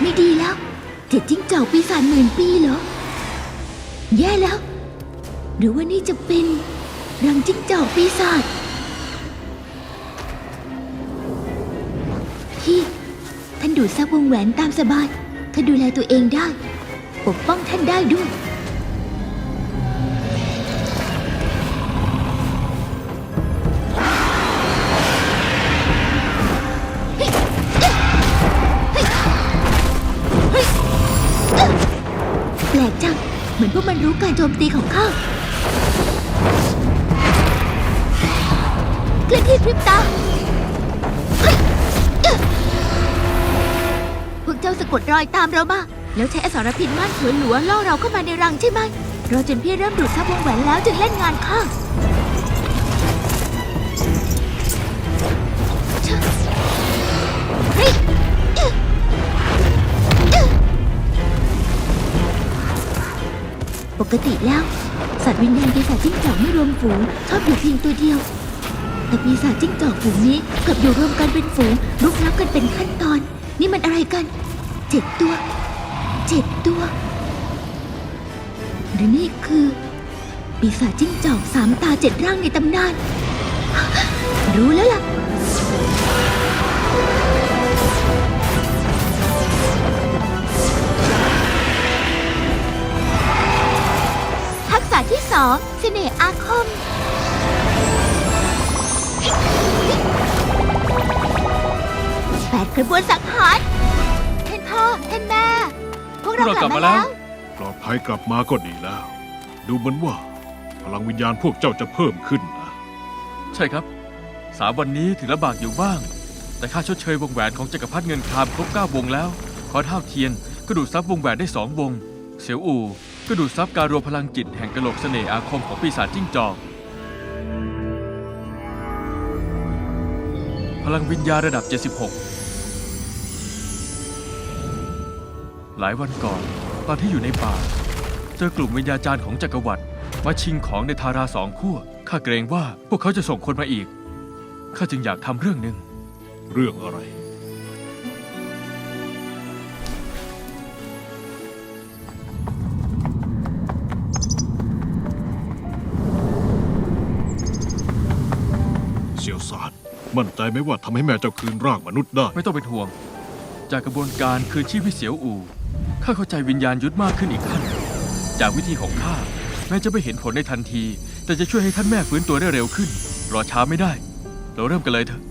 ไม่ดีแล้วเจ็ดจิ้งจอกปีศาจหมื่นปีเหรอ แย่แล้ว หรือว่านี่จะเป็นรังจิ้งจอกปีศาจพี่ ท่านดูดซับวงแหวนตามสบาย ท่านดูแลตัวเองได้ ปกป้องท่านได้ด้วย ลกจัง เหมือนพวกมันรู้การโจมตีของข้าเคลื่อนที่พริบตาเฮ้ยเอ้อพวกเจ้าสะกดรอยตามเรามา แล้วใช้อสรพินม่านเถือหลัวล่อเราเข้ามาในรังใช่ไหมรอจนพี่เริ่มดูดซับวงแหวนแล้วจึงเล่นงานข้า ปกติแล้ว สัตว์วิญญาณปีศาจจิ้งจอกไม่รวมฝูงชอบอยู่เพียงตัวเดียว แต่ปีศาจจิ้งจอกฝูงนี้กลับอยู่รวมกันเป็นฝูงลุกลับกันเป็นขั้นตอน นี่มันอะไรกันเจ็ดตัวเจ็ดตัวหรือนี่คือ ปีศาจจิ้งจอกสามตาเจ็ดร่างในตำนาน รู้แล้วล่ะ สองเสน่ห์อาคม แปดกระบวนสังหารท่านพ่อท่านแม่ พวกเรากลับมาแล้ว ปลอดภัยกลับมาก็ดีแล้ว ดูเหมือนว่า พลังวิญญาณพวกเจ้าจะเพิ่มขึ้นนะ ใช่ครับ สามวันนี้ถึงลำบากอยู่บ้าง แต่ค่าชดเชยวงแหวนของจักรพรรดิเงินครามครบ9วงแล้ว ขอเท่าเทียนก็ดูดซับวงแหวนได้สองวง เสียวอู่ ก็ดูดซับการรวมพลังจิตแห่งกะโหลกเสน่ห์อาคมของปีศาจจิ้งจอก พลังวิญญาณระดับ 76 หลายวันก่อน ตอนที่อยู่ในป่า เจอกลุ่มวิญญาจารย์ของจักรวรรดิมาชิงของในทาราสองขั้วข้าเกรงว่าพวกเขาจะส่งคนมาอีกข้าจึงอยากทำเรื่องหนึ่ง เรื่องอะไร เสี่ยวซานมั่นใจไหมว่าทำให้แม่เจ้าคืนร่างมนุษย์ได้ ไม่ต้องเป็นห่วง จากกระบวนการคืนชีพให้เสียวอู่ข้าเข้าใจวิญญาณยุทธมากขึ้นอีกขั้น จากวิธีของข้าแม้จะไม่เห็นผลในทันที แต่จะช่วยให้ท่านแม่ฟื้นตัวได้เร็วขึ้น รอช้าไม่ได้ เราเริ่มกันเลยเถอะ